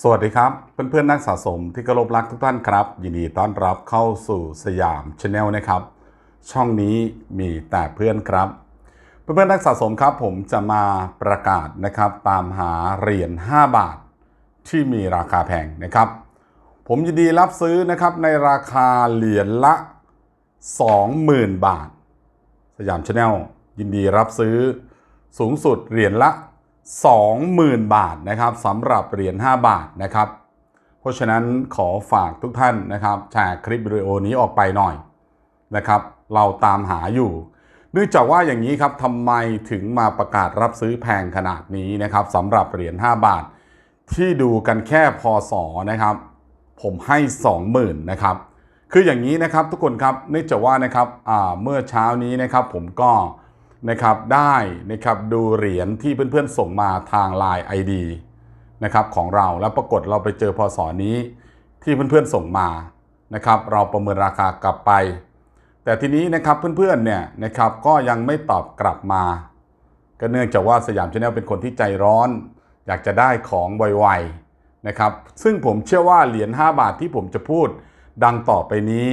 สวัสดีครับ เพื่อนๆนักสะสมที่เคารพรักทุกท่านครับ ยินดีต้อนรับเข้าสู่สยามชาแนลนะครับ ช่องนี้มีแต่เพื่อนครับ เพื่อนๆนักสะสมครับผมจะมาประกาศนะครับ ตามหาเหรียญ5บาทที่มีราคาแพงนะครับ ผมยินดีรับซื้อนะครับในราคาเหรียญละ 20,000 บาท สยามชาแนลยินดีรับซื้อสูงสุดเหรียญละ 20,000 บาทนะครับสำหรับเหรียญ5บาทนะครับ เพราะฉะนั้นขอฝากทุกท่านนะครับแชร์คลิปวิดีโอนี้ออกไปหน่อยนะครับ เราตามหาอยู่เนื่องจากว่าอย่างนี้ครับทำไมถึงมาประกาศรับซื้อแพงขนาดนี้นะครับสำหรับเหรียญ5บาท ที่ดูกันแค่พศนะครับ ผมให้ 20,000นะครับคืออย่างนี้นะครับทุกคนครับเนื่องจากว่านะครับเมื่อเช้านี้นะครับผมก็ นะครับได้นะครับดูเหรียญที่เพื่อนๆส่งมาทาง Line ID นะครับของเราแล้วปรากฏเราไปเจอพศนี้ที่เพื่อนๆส่งมานะครับเราประเมินราคากลับไป แต่ทีนี้นะครับเพื่อนๆเนี่ยนะครับก็ยังไม่ตอบกลับมา ก็เนื่องจากว่าสยามชาแนลเป็นคนที่ใจร้อน อยากจะได้ของไวๆนะครับซึ่งผมเชื่อว่าเหรียญ5บาทที่ผมจะพูดดังต่อไปนี้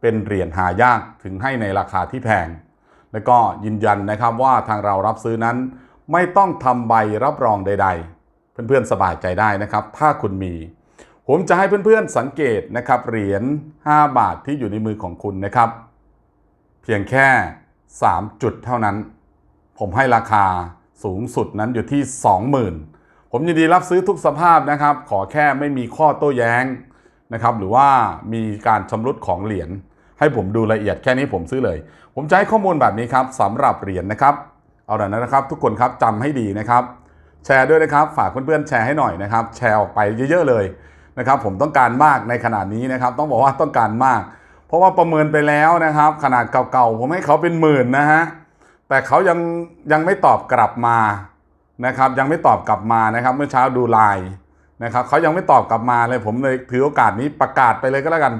เป็นเหรียญหายากถึงให้ในราคาที่แพง แล้วก็ยืนยันนะครับว่าทางเรารับซื้อนั้น ไม่ต้องทำใบรับรองใด ๆ เพื่อนๆสบายใจได้นะครับ ถ้าคุณมี ผมจะให้เพื่อนๆสังเกตนะครับเหรียญ 5 บาทที่อยู่ในมือของคุณนะครับ เพียงแค่ 3 จุดเท่านั้น ผมให้ราคาสูงสุดนั้นอยู่ที่ 20,000 ผมยินดีรับซื้อทุกสภาพนะครับ ขอแค่ไม่มีข้อโต้แย้งนะครับ หรือว่ามีการชำรุดของเหรียญ ให้ผมดูละเอียดแค่นี้ผมซื้อเลย ผมจะให้ข้อมูลแบบนี้ครับสำหรับเหรียญนะครับ เอาละนะครับ ทุกคนครับจำให้ดีนะครับ แชร์ด้วยนะครับ ฝากเพื่อนๆแชร์ให้หน่อยนะครับ แชร์ออกไปเยอะๆเลยนะครับ ผมต้องการมากในขนาดนี้นะครับ ต้องบอกว่าต้องการมาก เพราะว่าประเมินไปแล้วนะครับ ขนาดเก่าๆผมให้เขาเป็นหมื่นนะฮะแต่เขายังยังไม่ตอบกลับมานะครับ ยังไม่ตอบกลับมานะครับ เมื่อเช้าดูไลน์นะครับเขายังไม่ตอบกลับมาเลยผมเลยถือโอกาสนี้ประกาศไปเลยก็แล้วกัน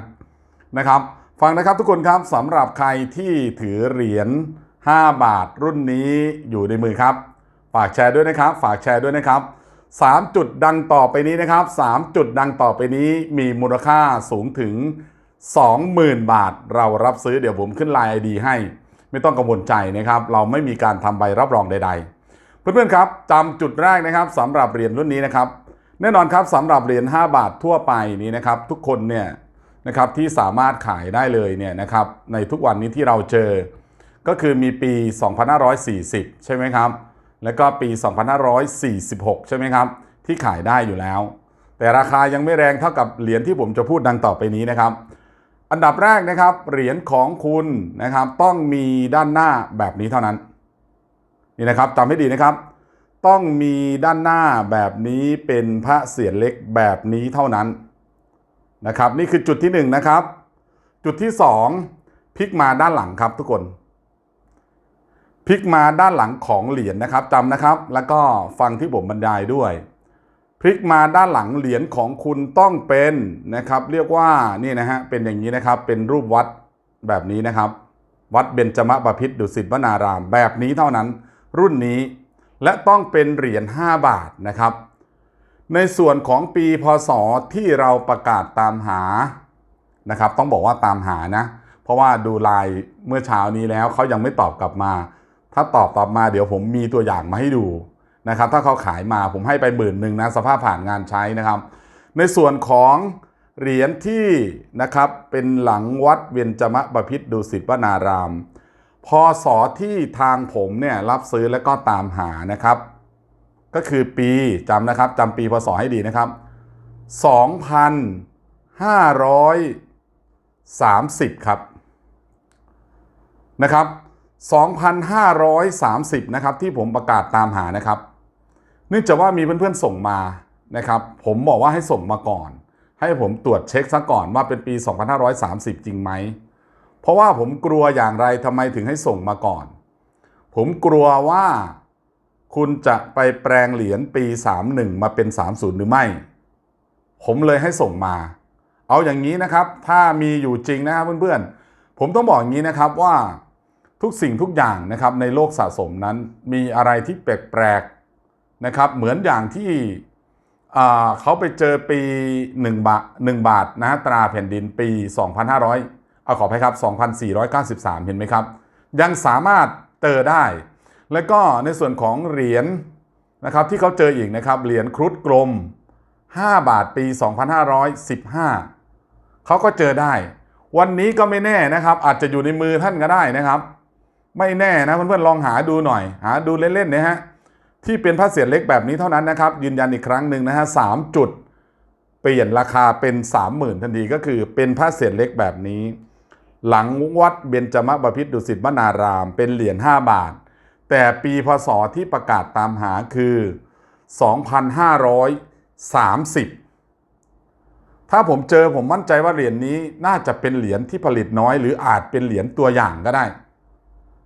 นะครับ ฟังนะครับทุกคนครับสำหรับใครที่ถือเหรียญ 5 บาทรุ่นนี้อยู่ในมือครับ ฝากแชร์ด้วยนะครับ ฝากแชร์ด้วยนะครับ 3 จุดดังต่อไปนี้นะครับ 3 จุดดังต่อไปนี้มีมูลค่าสูงถึง 20,000 บาท เรารับซื้อเดี๋ยวผมขึ้นไลน์ไอดีให้ ไม่ต้องกังวลใจนะครับ เราไม่มีการทำใบรับรองใด ๆ เพื่อนๆครับจำจุดแรกนะครับสำหรับเหรียญรุ่นนี้นะครับ แน่นอนครับสำหรับเหรียญ5บาททั่วไปนี้นะครับ ทุกคนเนี่ย นะครับที่สามารถขายได้เลยเนี่ยนะครับในทุกวันนี้ที่เราเจอ ก็คือมีปี 2540 ใช่ไหมครับ แล้วก็ปี 2546 ใช่ไหมครับ ที่ขายได้อยู่แล้ว แต่ราคายังไม่แรงเท่ากับเหรียญที่ผมจะพูดดังต่อไปนี้นะครับ อันดับแรกนะครับเหรียญของคุณนะครับต้องมีด้านหน้าแบบนี้เท่านั้นนี่นะครับจำให้ดีนะครับ ต้องมีด้านหน้าแบบนี้เป็นพระเศียรเล็กแบบนี้เท่านั้น นะครับ นี่คือจุดที่หนึ่งนะครับ จุดที่สองพลิกมาด้านหลังครับทุกคนพลิกมาด้านหลังของเหรียญนะครับจำนะครับ แล้วก็ฟังที่ผมบรรยายด้วยพลิกมาด้านหลังเหรียญของคุณต้องเป็นนะครับ เรียกว่านี่นะฮะเป็นอย่างนี้นะครับ เป็นรูปวัดแบบนี้นะครับ วัดเบญจมบพิตรดุสิตวนาราม แบบนี้เท่านั้น รุ่นนี้และต้องเป็นเหรียญ5บาทนะครับ ในส่วนของปีพศที่เราประกาศตามหานะครับ ต้องบอกว่าตามหานะ เพราะว่าดูไลน์เมื่อเช้านี้แล้วเขายังไม่ตอบกลับมา ถ้าตอบกลับมาเดี๋ยวผมมีตัวอย่างมาให้ดูนะครับ ถ้าเขาขายมาผมให้ไปหมื่นหนึ่งนะสภาพผ่านงานใช้นะครับ ในส่วนของเหรียญที่นะครับเป็นหลังวัดเวียนจมะบพิตรดุสิตวนารามพศที่ทางผมเนี่ยรับซื้อและก็ตามหานะครับ ก็คือปีจำนะครับจำปีพศให้ดีนะครับ 2,530 ครับนะครับ 2,530 นะครับที่ผมประกาศตามหานะครับ เนื่องจากว่ามีเพื่อนๆส่งมานะครับ ผมบอกว่าให้ส่งมาก่อน ให้ผมตรวจเช็คซะก่อนว่าเป็นปี 2530 จริงไหม เพราะว่าผมกลัวอย่างไรทำไมถึงให้ส่งมาก่อน ผมกลัวว่า คุณจะไปแปลงเหรียญปี 31 มาเป็น 30 หรือไม่ ผมเลยให้ส่งมา เอาอย่างนี้นะครับ ถ้ามีอยู่จริงนะครับเพื่อนๆ ผมต้องบอกอย่างนี้นะครับว่าทุกสิ่งทุกอย่างนะครับในโลกสะสมนั้นมีอะไรที่แปลกๆนะครับ เหมือนอย่างที่เขาไปเจอปี 1 บาท1บาทนะฮะตราแผ่นดินปี 2,500 เอาขอไปครับ 2,493 เห็นไหมครับ ยังสามารถเจอได้ แล้วก็ในส่วนของเหรียญนะครับที่เขาเจออีกนะครับเหรียญครุฑกลม 5 บาทปี 2515 เขาก็เจอได้ วันนี้ก็ไม่แน่นะครับ อาจจะอยู่ในมือท่านก็ได้นะครับ ไม่แน่นะเพื่อนๆลองหาดูหน่อย หาดูเล่นๆนะฮะที่เป็นพระเศียรเล็กแบบนี้เท่านั้นนะครับ ยืนยันอีกครั้งหนึ่งนะฮะสามจุด เปลี่ยนราคาเป็น 30,000 ทันทีก็คือเป็นพระเศียรเล็กแบบนี้ หลังวัดเบญจมบพิตรดุสิตวนาราม เป็นเหรียญ5บาท แต่ปีพศที่ประกาศตามหาคือ 2530 ถ้าผมเจอผมมั่นใจว่าเหรียญนี้น่าจะเป็นเหรียญที่ผลิตน้อย หรืออาจเป็นเหรียญตัวอย่างก็ได้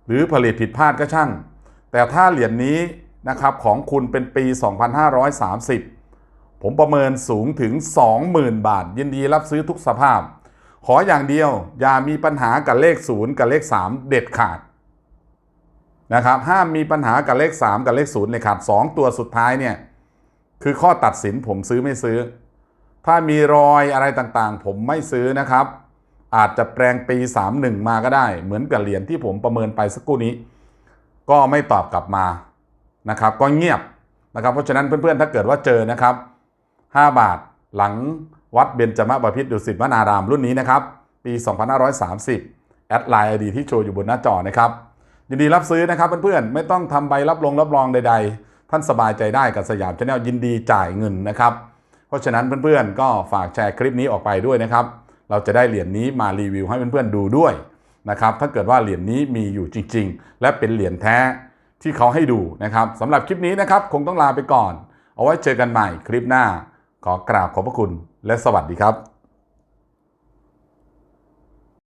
หรือผลิตผิดพลาดก็ช่าง แต่ถ้าเหรียญนี้นะครับของคุณเป็นปี 2530 ผมประเมินสูงถึง 20,000 บาท ยินดีรับซื้อทุกสภาพ ขออย่างเดียวอย่ามีปัญหากับเลข 0 กับเลข 3 เด็ดขาด นะครับห้ามมีปัญหากับเลข 3 กับเลข0เลยขาด2ตัวสุดท้ายเนี่ยคือข้อตัดสินผมซื้อไม่ซื้อ ถ้ามีรอยอะไรต่างๆ ผมไม่ซื้อนะครับ อาจจะแปลงปี 31 มาก็ได้ เหมือนกับเหรียญที่ผมประเมินไปสักครู่นี้ ก็ไม่ตอบกลับมานะครับ ก็เงียบนะครับ เพราะฉะนั้นเพื่อนๆถ้าเกิดว่าเจอนะครับ 5 บาทหลังวัดเบญจมบพิตรดุสิตวนารามรุ่นนี้นะครับ ปี 2530 แอดไลน์ไอดีที่โชว์อยู่บนหน้าจอนะครับ ยินดีรับซื้อนะครับเพื่อนๆไม่ต้องทำใบรับรองรับรองใด ๆ ท่านสบายใจได้กับสยามชาแนลยินดีจ่ายเงินนะครับ เพราะฉะนั้นเพื่อนๆก็ฝากแชร์คลิปนี้ออกไปด้วยนะครับ เราจะได้เหรียญนี้มารีวิวให้เพื่อนๆดูด้วยนะครับถ้าเกิดว่าเหรียญนี้มีอยู่จริง ๆ และเป็นเหรียญแท้ที่เขาให้ดูนะครับสำหรับคลิปนี้นะครับคงต้องลาไปก่อน เอาไว้เจอกันใหม่คลิปหน้า ขอกราบขอบพระคุณและสวัสดีครับ